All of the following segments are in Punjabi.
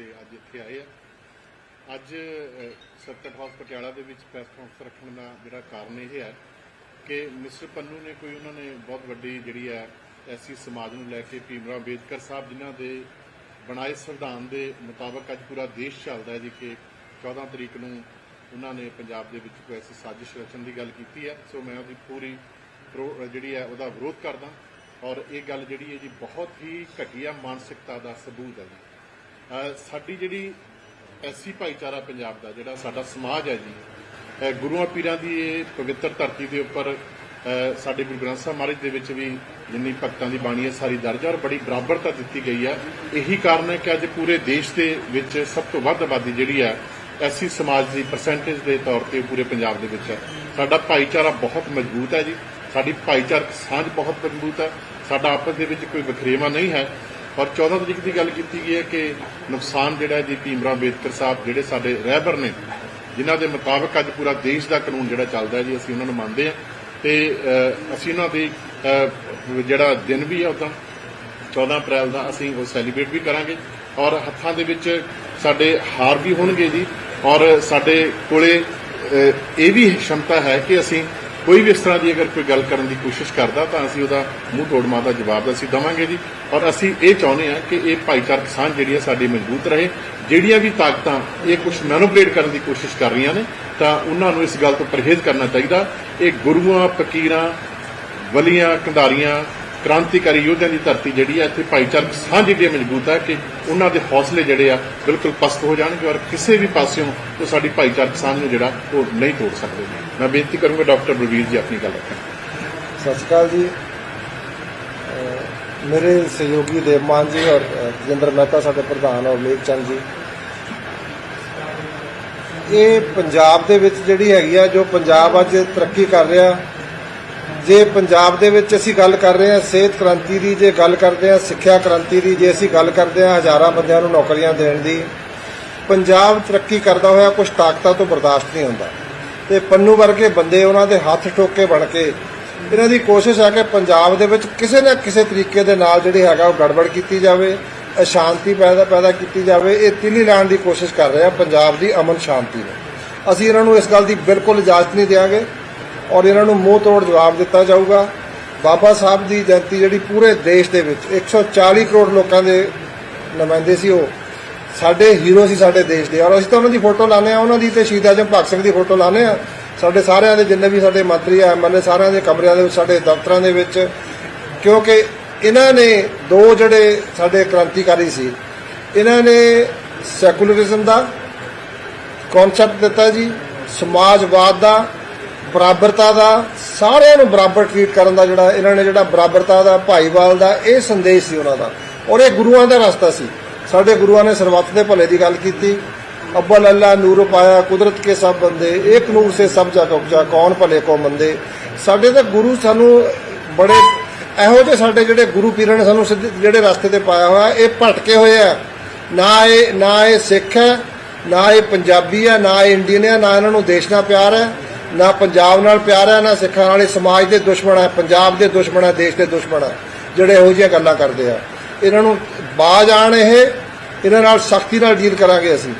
ਤੇ ਅੱਜ ਇੱਥੇ ਆਏ ਆ। ਅੱਜ ਅ, ਸਰਕਟ ਹਾਊਸ ਪਟਿਆਲਾ ਦੇ ਵਿੱਚ ਪ੍ਰੈਸ ਕਾਨਫਰੰਸ ਰੱਖਣ ਦਾ ਜਿਹੜਾ ਕਾਰਨ ਇਹ ਹੈ ਕਿ ਮਿਸਟਰ ਪੰਨੂ ਨੇ ਕੋਈ ਉਹਨਾਂ ਨੇ ਬਹੁਤ ਵੱਡੀ ਜਿਹੜੀ ਹੈ ਐਸੀ ਸਮਾਜ ਨੂੰ ਲੈ ਕੇ ਭੀਮਰਾਵ ਅੰਬੇਦਕਰ ਸਾਹਿਬ ਜਿਨ੍ਹਾਂ ਦੇ ਬਣਾਏ ਸੰਵਿਧਾਨ ਦੇ ਮੁਤਾਬਕ ਅੱਜ ਪੂਰਾ ਦੇਸ਼ ਚੱਲਦਾ ਹੈ ਜੀ ਕਿ 14 ਤਰੀਕ ਨੂੰ ਉਹਨਾਂ ਨੇ ਪੰਜਾਬ ਦੇ ਵਿੱਚ ਕੋਈ ਐਸੀ ਸਾਜ਼ਿਸ਼ ਰਚਣ ਦੀ ਗੱਲ ਕੀਤੀ ਹੈ। ਸੋ ਮੈਂ ਉਹਦੀ ਪੂਰੀ ਜਿਹੜੀ ਹੈ ਉਹਦਾ ਵਿਰੋਧ ਕਰਦਾ ਔਰ ਇਹ ਗੱਲ ਜਿਹੜੀ ਹੈ ਜੀ ਬਹੁਤ ਹੀ ਘਟੀਆ ਮਾਨਸਿਕਤਾ ਦਾ ਸਬੂਤ ਹੈ ਜੀ। ਸਾਡੀ ਜਿਹੜੀ ਐਸੀ ਭਾਈਚਾਰਾ ਪੰਜਾਬ ਦਾ ਜਿਹੜਾ ਸਾਡਾ ਸਮਾਜ ਹੈ ਜੀ ਗੁਰੂਆਂ ਪੀਰਾਂ ਦੀ ਇਹ ਪਵਿੱਤਰ ਧਰਤੀ ਦੇ ਉੱਪਰ ਸਾਡੇ ਗੁਰੂ ਗ੍ਰੰਥ ਸਾਹਿਬ ਮਹਾਰਾਜ ਦੇ ਵਿੱਚ ਵੀ ਜਿੰਨੀ ਭਗਤਾਂ ਦੀ ਬਾਣੀ ਹੈ, ਸਾਰੀ ਦਰਜ ਔਰ ਬੜੀ ਬਰਾਬਰਤਾ ਦਿੱਤੀ ਗਈ ਹੈ। ਇਹੀ ਕਾਰਨ ਹੈ ਕਿ ਅੱਜ ਪੂਰੇ ਦੇਸ਼ ਦੇ ਵਿੱਚ ਸਭ ਤੋਂ ਵੱਧ ਆਬਾਦੀ ਜਿਹੜੀ ਹੈ ਐਸੀ ਸਮਾਜ ਦੀ ਪਰਸੈਂਟੇਜ ਦੇ ਤੌਰ ਤੇ ਪੂਰੇ ਪੰਜਾਬ ਦੇ ਵਿੱਚ ਹੈ। ਸਾਡਾ ਭਾਈਚਾਰਾ ਬਹੁਤ ਮਜ਼ਬੂਤ ਹੈ ਜੀ। ਸਾਡੀ ਭਾਈਚਾਰਕ ਸਾਂਝ ਬਹੁਤ ਮਜ਼ਬੂਤ ਹੈ। ਸਾਡਾ ਆਪਸ ਦੇ ਵਿੱਚ ਕੋਈ ਵਖਰੇਵਾ ਨਹੀਂ ਹੈ। ਔਰ 14 ਤਰੀਕ ਦੀ ਗੱਲ ਕੀਤੀ ਗਈ ਹੈ ਕਿ ਨੁਕਸਾਨ ਜਿਹੜਾ ਜੀ ਭੀਮਰਾ ਅੰਬੇਦਕਰ ਸਾਹਿਬ ਜਿਹੜੇ ਸਾਡੇ ਰਹਿਬਰ ਨੇ, ਜਿਨ੍ਹਾਂ ਦੇ ਮੁਤਾਬਕ ਅੱਜ ਪੂਰਾ ਦੇਸ਼ ਦਾ ਕਾਨੂੰਨ ਜਿਹੜਾ ਚੱਲਦਾ ਜੀ, ਅਸੀਂ ਉਹਨਾਂ ਨੂੰ ਮੰਨਦੇ ਹਾਂ। ਤੇ ਅਸੀਂ ਉਹਨਾਂ ਦੀ ਜਿਹੜਾ ਦਿਨ ਵੀ ਹੈ ਉਦੋਂ 14 ਅਪ੍ਰੈਲ ਦਾ ਅਸੀਂ ਉਹ ਸੈਲੀਬ੍ਰੇਟ ਵੀ ਕਰਾਂਗੇ ਔਰ ਹੱਥਾਂ ਦੇ ਵਿੱਚ ਸਾਡੇ ਹਾਰ ਵੀ ਹੋਣਗੇ ਜੀ ਔਰ ਸਾਡੇ ਕੋਲੇ ਇਹ ਵੀ ਸ਼ਮਤਾ ਹੈ ਕਿ ਅਸੀਂ ਕੋਈ ਵੀ ਇਸ ਤਰ੍ਹਾਂ ਦੀ ਅਗਰ ਕੋਈ ਗੱਲ ਕਰਨ ਦੀ ਕੋਸ਼ਿਸ਼ ਕਰਦਾ ਤਾਂ ਅਸੀਂ ਉਹਦਾ ਮੂੰਹ ਤੋੜਮਾ ਦਾ ਜਵਾਬ ਅਸੀਂ ਦਵਾਂਗੇ ਜੀ। ਔਰ ਅਸੀਂ ਇਹ ਚਾਹੁੰਦੇ ਹਾਂ ਕਿ ਇਹ ਭਾਈਚਾਰਕ ਸਾਂਝ ਜਿਹੜੀ ਹੈ ਸਾਡੀ ਮਜ਼ਬੂਤ ਰਹੇ। ਜਿਹੜੀਆਂ ਵੀ ਤਾਕਤਾਂ ਇਹ ਕੁਝ ਮੈਨੂਪਲੇਟ ਕਰਨ ਦੀ ਕੋਸ਼ਿਸ਼ ਕਰ ਰਹੀਆਂ ਨੇ, ਤਾਂ ਉਹਨਾਂ ਨੂੰ ਇਸ ਗੱਲ ਤੋਂ ਪਰਹੇਜ਼ ਕਰਨਾ ਚਾਹੀਦਾ। ਇਹ ਗੁਰੂਆਂ, ਫਕੀਰਾਂ, ਵਲੀਆਂ ਕੰਧਾਰੀਆਂ ਕ੍ਰਾਂਤੀਕਾਰੀ ਯੋਧਿਆਂ ਦੀ ਧਰਤੀ ਜਿਹੜੀ ਹੈ ਇੱਥੇ ਭਾਈਚਾਰਕ ਸਾਂਝ ਜਿਹੜੀ ਮਜ਼ਬੂਤ ਹੈ ਕਿ ਉਹਨਾਂ ਦੇ ਹੌਸਲੇ ਜਿਹੜੇ ਆ ਬਿਲਕੁਲ ਪਸਤ ਹੋ ਜਾਣਗੇ ਔਰ ਕਿਸੇ ਵੀ ਪਾਸਿਓਂ ਉਹ ਸਾਡੀ ਭਾਈਚਾਰਕ ਸਾਂਝ ਨੂੰ ਜਿਹੜਾ ਉਹ ਨਹੀਂ ਤੋੜ ਸਕਦੇ। ਮੈਂ ਬੇਨਤੀ ਕਰੂੰਗਾ ਡਾਕਟਰ ਬਲਵੀਰ ਜੀ ਆਪਣੀ ਗੱਲ ਰੱਖਣ। ਸਤਿ ਸ਼੍ਰੀ ਅਕਾਲ ਜੀ। ਮੇਰੇ ਸਹਿਯੋਗੀ ਦੇਵਮਾਨ ਜੀ ਔਰ ਅਹ, ਮਹਿਤਾ ਸਾਡੇ ਪ੍ਰਧਾਨ ਔਰ ਲੇਖ ਚੰਦ ਜੀ। ਇਹ ਪੰਜਾਬ ਦੇ ਵਿੱਚ ਜਿਹੜੀ ਹੈਗੀ ਆ ਜੋ ਪੰਜਾਬ ਅੱਜ ਤਰੱਕੀ ਕਰ ਰਿਹਾ ਜੇ ਪੰਜਾਬ ਦੇ ਵਿੱਚ ਅਸੀਂ ਗੱਲ ਕਰ ਰਹੇ ਹਾਂ ਸਿਹਤ ਕ੍ਰਾਂਤੀ ਦੀ, ਜੇ ਗੱਲ ਕਰਦੇ ਹਾਂ ਸਿੱਖਿਆ ਕ੍ਰਾਂਤੀ ਦੀ, ਜੇ ਅਸੀਂ ਗੱਲ ਕਰਦੇ ਹਾਂ ਹਜ਼ਾਰਾਂ ਬੰਦਿਆਂ ਨੂੰ ਨੌਕਰੀਆਂ ਦੇਣ ਦੀ, ਪੰਜਾਬ ਤਰੱਕੀ ਕਰਦਾ ਹੋਇਆ ਕੁਝ ਤਾਕਤਾਂ ਤੋਂ ਬਰਦਾਸ਼ਤ ਨਹੀਂ ਹੁੰਦਾ। ਤੇ ਪੰਨੂ ਵਰਗੇ ਬੰਦੇ ਉਹਨਾਂ ਦੇ ਹੱਥ ਠੋਕੇ ਬਣ ਕੇ, ਇਹਨਾਂ ਦੀ ਕੋਸ਼ਿਸ਼ ਹੈ ਕਿ ਪੰਜਾਬ ਦੇ ਵਿੱਚ ਕਿਸੇ ਨਾ ਕਿਸੇ ਤਰੀਕੇ ਦੇ ਨਾਲ ਜਿਹੜੀ ਹੈਗਾ ਉਹ ਗੜਬੜ ਕੀਤੀ ਜਾਵੇ, ਅਸ਼ਾਂਤੀ ਪੈਦਾ ਪੈਦਾ ਕੀਤੀ ਜਾਵੇ। ਇਹ ਤਿੱਲੀ ਲਾਉਣ ਦੀ ਕੋਸ਼ਿਸ਼ ਕਰ ਰਹੇ ਆ ਪੰਜਾਬ ਦੀ ਅਮਨ ਸ਼ਾਂਤੀ ਨੂੰ। ਅਸੀਂ ਇਹਨਾਂ ਨੂੰ ਇਸ ਗੱਲ ਦੀ ਬਿਲਕੁਲ ਇਜਾਜ਼ਤ ਨਹੀਂ ਦੇਵਾਂਗੇ ਔਰ ਇਹਨਾਂ ਨੂੰ ਮੂੰਹ ਤੋੜ ਜਵਾਬ ਦਿੱਤਾ ਜਾਊਗਾ। ਬਾਬਾ ਸਾਹਿਬ ਦੀ ਜਯੰਤੀ ਜਿਹੜੀ ਪੂਰੇ ਦੇਸ਼ ਦੇ ਵਿੱਚ 140 ਕਰੋੜ ਲੋਕਾਂ ਦੇ ਨੁਮਾਇੰਦੇ ਸੀ ਉਹ। ਸਾਡੇ ਹੀਰੋ ਸੀ ਸਾਡੇ ਦੇਸ਼ ਦੇ। ਔਰ ਅਸੀਂ ਤਾਂ ਉਹਨਾਂ ਦੀ ਫੋਟੋ ਲਾਣੇ ਆ ਉਹਨਾਂ ਦੀ ਤੇ ਸ਼ਹੀਦ ਆਜਮ ਭਗਤ ਸਿੰਘ ਦੀ ਫੋਟੋ ਲਾਣੇ ਆ ਸਾਡੇ ਸਾਰਿਆਂ ਦੇ ਜਿੰਨੇ ਵੀ ਸਾਡੇ ਮੰਤਰੀ ਆ ਐਮਐਲਏ ਸਾਰਿਆਂ ਦੇ ਕਮਰਿਆਂ ਦੇ ਵਿੱਚ, ਸਾਡੇ ਦਫ਼ਤਰਾਂ ਦੇ ਵਿੱਚ, ਕਿਉਂਕਿ ਇਹਨਾਂ ਨੇ ਦੋ ਜਿਹੜੇ ਸਾਡੇ ਕ੍ਰਾਂਤੀਕਾਰੀ ਸੀ। ਇਹਨਾਂ ਨੇ ਸੈਕੂਲਰਿਜ਼ਮ ਦਾ ਕਨਸੈਪਟ ਦਿੱਤਾ ਜੀ, ਸਮਾਜਵਾਦ ਦਾ ਬਰਾਬਰਤਾ ਦਾ, ਸਾਰਿਆਂ ਨੂੰ ਬਰਾਬਰ ਟ੍ਰੀਟ ਕਰਨ ਦਾ ਜਿਹੜਾ, ਇਹਨਾਂ ਨੇ ਜਿਹੜਾ ਬਰਾਬਰਤਾ ਦਾ, ਭਾਈਵਾਲ ਦਾ, ਇਹ ਸੰਦੇਸ਼ ਸੀ ਉਹਨਾਂ ਦਾ। ਔਰ ਇਹ ਗੁਰੂਆਂ ਦਾ ਰਸਤਾ ਸੀ। ਸਾਡੇ ਗੁਰੂਆਂ ਨੇ ਸਰਬੱਤ ਦੇ ਭਲੇ ਦੀ ਗੱਲ ਕੀਤੀ। ਅਬਲ ਅੱਲਾ ਨੂਰ ਪਾਇਆ, ਕੁਦਰਤ ਕੇ ਸਭ ਬੰਦੇ ਇੱਕ ਨੂਰ ਸੇ ਸਭ ਜਗ ਉਪਜਾ, ਕੌਣ ਭਲੇ ਕੋ ਮੰਦੇ। ਸਾਡੇ ਤਾਂ ਗੁਰੂ ਸਾਨੂੰ ਬੜੇ, ਇਹੋ ਜਿਹੇ ਸਾਡੇ ਜਿਹੜੇ ਗੁਰੂ ਪੀਰਾਂ ਨੇ ਸਾਨੂੰ ਸਿੱਧੇ, ਜਿਹੜੇ ਰਸਤੇ ਤੇ ਪਾਇਆ ਹੋਇਆ, ਇਹ ਭਟਕੇ ਹੋਏ ਆ। ਨਾ ਇਹ ਨਾ ਇਹ ਸਿੱਖ ਹੈ, ਨਾ ਇਹ ਪੰਜਾਬੀ ਹੈ, ਨਾ ਇਹ ਇੰਡੀਅਨ ਹੈ, ਨਾ ਇਹਨਾਂ ਨੂੰ ਦੇਸ਼ ਨਾਲ ਪਿਆਰ ਹੈ। ਨਾ ਪੰਜਾਬ ਨਾਲ ਪਿਆਰ ਹੈ, ਨਾ ਸਿੱਖਾਂ ਨਾਲ। ਸਮਾਜ ਦੇ ਦੁਸ਼ਮਣ ਹੈ, ਪੰਜਾਬ ਦੇ ਦੁਸ਼ਮਣ ਹੈ, ਦੇਸ਼ ਦੇ ਦੁਸ਼ਮਣ ਹੈ, ਜਿਹੜੇ ਇਹੋ ਜਿਹੀਆਂ ਗੱਲਾਂ ਕਰਦੇ ਆ। ਇਹਨਾਂ ਨੂੰ ਬਾਜ ਆਣ ਇਹ, ਇਹਨਾਂ ਨਾਲ ਸਖਤੀ ਨਾਲ ਡੀਲ ਕਰਾਂਗੇ ਅਸੀਂ।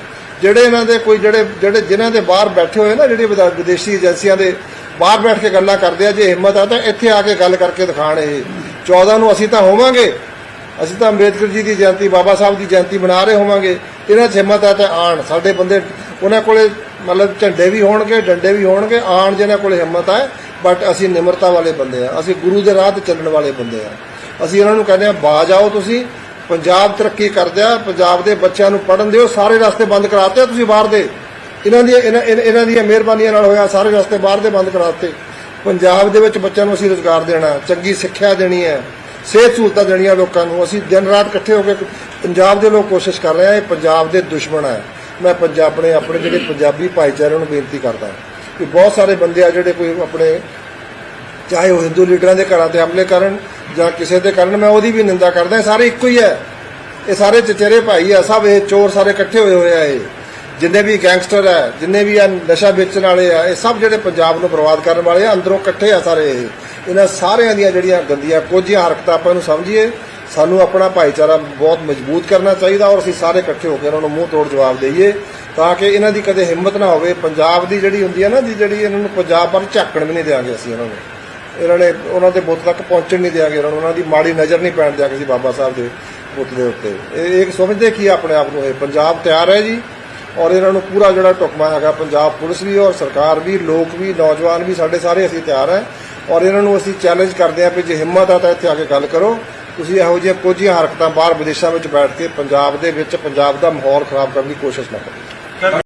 ਜਿਹੜੇ ਇਹਨਾਂ ਦੇ ਕੋਈ, ਜਿਹੜੇ ਜਿਹੜੇ ਜਿਨ੍ਹਾਂ ਦੇ ਬਾਹਰ ਬੈਠੇ ਹੋਏ ਨਾ, ਜਿਹੜੇ ਵਿਦੇਸ਼ੀ ਏਜੰਸੀਆਂ ਦੇ ਬਾਹਰ ਬੈਠ ਕੇ ਗੱਲਾਂ ਕਰਦੇ ਆ, ਜੇ ਹਿੰਮਤ ਆ ਤਾਂ ਇੱਥੇ ਆ ਕੇ ਗੱਲ ਕਰਕੇ ਦਿਖਾਣ ਇਹ। 14 ਨੂੰ ਅਸੀਂ ਤਾਂ ਹੋਵਾਂਗੇ। ਅਸੀਂ ਤਾਂ ਅੰਬੇਦਕਰ ਜੀ ਦੀ ਜਯੰਤੀ, ਬਾਬਾ ਸਾਹਿਬ ਦੀ ਜਯੰਤੀ ਮਨਾ ਰਹੇ ਹੋਵਾਂਗੇ। ਇਹਨਾਂ 'ਚ ਹਿੰਮਤ ਹੈ ਤਾਂ ਆਣ। ਸਾਡੇ ਬੰਦੇ, ਉਹਨਾਂ ਕੋਲੇ ਮਤਲਬ ਝੰਡੇ ਵੀ ਹੋਣਗੇ, ਡੰਡੇ ਵੀ ਹੋਣਗੇ ਆਣ ਜਿਹਨਾਂ ਕੋਲ ਹਿੰਮਤ ਹੈ ਬਟ ਅਸੀਂ ਨਿਮਰਤਾ ਵਾਲੇ ਬੰਦੇ ਆ। ਅਸੀਂ ਗੁਰੂ ਦੇ ਰਾਹ ਤੇ ਚੱਲਣ ਵਾਲੇ ਬੰਦੇ ਆ। ਅਸੀਂ ਇਹਨਾਂ ਨੂੰ ਕਹਿੰਦੇ ਆ, ਬਾਜ ਆਓ ਤੁਸੀਂ, ਪੰਜਾਬ ਤਰੱਕੀ ਕਰਦੇ ਆ, ਪੰਜਾਬ ਦੇ ਬੱਚਿਆਂ ਨੂੰ ਪੜਨ ਦਿਓ, ਸਾਰੇ ਰਸਤੇ ਬੰਦ ਕਰਾਤੇ ਤੁਸੀਂ ਬਾਹਰ ਦੇ। ਇਹਨਾਂ ਦੀ ਇਹਨਾਂ ਇਹਨਾਂ ਦੀਆਂ ਮਿਹਰਬਾਨੀਆਂ ਨਾਲ ਹੋਇਆ, ਸਾਰੇ ਰਸਤੇ ਬਾਹਰ ਦੇ ਬੰਦ ਕਰਾਤੇ। ਪੰਜਾਬ ਦੇ ਵਿੱਚ ਬੱਚਿਆਂ ਨੂੰ ਅਸੀਂ ਰੋਜ਼ਗਾਰ ਦੇਣਾ, ਚੰਗੀ ਸਿੱਖਿਆ ਦੇਣੀ ਹੈ, ਸਿਹਤ ਸਹੂਲਤਾਂ ਦੇਣੀਆਂ ਲੋਕਾਂ ਨੂੰ। ਅਸੀਂ ਦਿਨ ਰਾਤ ਇਕੱਠੇ ਹੋ ਕੇ ਪੰਜਾਬ ਦੇ ਲੋਕ ਕੋਸ਼ਿਸ਼ ਕਰ ਰਹੇ ਆ, ਇਹ ਪੰਜਾਬ ਦੇ ਦੁਸ਼ਮਣ ਹੈ ਮੈਂ ਪੰਜਾਬ ਆਪਣੇ ਆਪਣੇ ਜਿਹੜੇ ਪੰਜਾਬੀ ਭਾਈਚਾਰੇ ਨੂੰ ਬੇਨਤੀ ਕਰਦਾ ਕਿ ਬਹੁਤ ਸਾਰੇ ਬੰਦੇ ਆ ਜਿਹੜੇ ਕੋਈ ਆਪਣੇ ਚਾਹੇ ਉਹ ਹਿੰਦੂ ਲੀਡਰਾਂ ਦੇ ਘਰਾਂ ਤੇ ਹਮਲੇ ਕਰਨ ਜਾਂ ਕਿਸੇ ਦੇ ਕਰਨ, ਮੈਂ ਉਹਦੀ ਵੀ ਨਿੰਦਾ ਕਰਦਾ ਇਹ ਸਾਰੇ ਇੱਕੋ ਹੀ ਹੈ। ਇਹ ਸਾਰੇ ਚਚੇਰੇ ਭਾਈ ਆ, ਸਭ ਇਹ ਚੋਰ ਸਾਰੇ ਇਕੱਠੇ ਹੋਏ ਹੋਏ ਆ ਇਹ। ਜਿੰਨੇ ਵੀ ਗੈਂਗਸਟਰ ਹੈ ਜਿੰਨੇ ਵੀ ਆ ਨਸ਼ਾ ਵੇਚਣ ਵਾਲੇ ਆ, ਇਹ ਸਭ ਜਿਹੜੇ ਪੰਜਾਬ ਨੂੰ ਬਰਬਾਦ ਕਰਨ ਵਾਲੇ ਆ, ਅੰਦਰੋਂ ਇਕੱਠੇ ਆ ਸਾਰੇ ਇਹ। ਇਹਨਾਂ ਸਾਰਿਆਂ ਦੀਆਂ ਜਿਹੜੀਆਂ ਗੰਦੀਆਂ, ਕੋਝੀਆਂ ਹਰਕਤਾਂ ਆਪਾਂ ਨੂੰ ਸਮਝੀਏ ਸਾਨੂੰ ਆਪਣਾ ਭਾਈਚਾਰਾ ਬਹੁਤ ਮਜ਼ਬੂਤ ਕਰਨਾ ਚਾਹੀਦਾ ਔਰ ਅਸੀਂ ਸਾਰੇ ਇਕੱਠੇ ਹੋ ਕੇ ਇਹਨਾਂ ਨੂੰ ਮੂੰਹ ਤੋੜ ਜਵਾਬ ਦੇਈਏ ਤਾਂ ਕਿ ਇਹਨਾਂ ਦੀ ਕਦੇ ਹਿੰਮਤ ਨਾ ਹੋਵੇ। ਪੰਜਾਬ ਦੀ ਜਿਹੜੀ ਹੁੰਦੀ ਹੈ ਨਾ ਜੀ ਜਿਹੜੀ ਇਹਨਾਂ ਨੂੰ ਪੰਜਾਬ ਵੱਲ ਝਾਕਣ ਵੀ ਨਹੀਂ ਦੇਵਾਂਗੇ ਅਸੀਂ ਇਹਨਾਂ ਨੂੰ। ਇਹਨਾਂ ਨੇ ਉਹਨਾਂ ਦੇ ਬੁੱਤ ਤੱਕ ਪਹੁੰਚਣ ਨਹੀਂ ਦਿਆਂਗੇ ਉਹਨਾਂ ਨੂੰ। ਉਹਨਾਂ ਦੀ ਮਾੜੀ ਨਜ਼ਰ ਨਹੀਂ ਪੈਣ ਦਿਆਂਗੇ ਜੀ ਬਾਬਾ ਸਾਹਿਬ ਦੇ ਬੁੱਤ ਦੇ ਉੱਤੇ। ਇਹ ਇੱਕ ਸਮਝਦੇ ਕੀ ਆਪਣੇ ਆਪ ਨੂੰ ਇਹ? ਪੰਜਾਬ ਤਿਆਰ ਹੈ ਜੀ ਔਰ ਇਹਨਾਂ ਨੂੰ ਪੂਰਾ ਜਿਹੜਾ ਟੁਕਮਾ ਹੈਗਾ ਪੰਜਾਬ ਪੁਲਿਸ ਵੀ ਔਰ ਸਰਕਾਰ ਵੀ, ਲੋਕ ਵੀ, ਨੌਜਵਾਨ ਵੀ, ਸਾਡੇ ਸਾਰੇ ਅਸੀਂ ਤਿਆਰ ਹੈ। ਔਰ ਇਹਨਾਂ ਨੂੰ ਅਸੀਂ ਚੈਲੰਜ ਕਰਦੇ ਹਾਂ ਕਿ ਜੇ ਹਿੰਮਤ ਆ ਤਾਂ ਇੱਥੇ ਆ ਕੇ ਗੱਲ ਕਰੋ। ਤੁਸੀਂ ਇਹੋ ਜਿਹੀਆਂ ਕੁਝ ਹਰਕਤਾਂ ਬਾਹਰ ਵਿਦੇਸ਼ਾਂ ਵਿੱਚ ਬੈਠ ਕੇ ਪੰਜਾਬ ਦੇ ਵਿੱਚ ਪੰਜਾਬ ਦਾ ਮਾਹੌਲ ਖਰਾਬ ਕਰਨ ਦੀ ਕੋਸ਼ਿਸ਼ ਨਾ ਕਰੋ।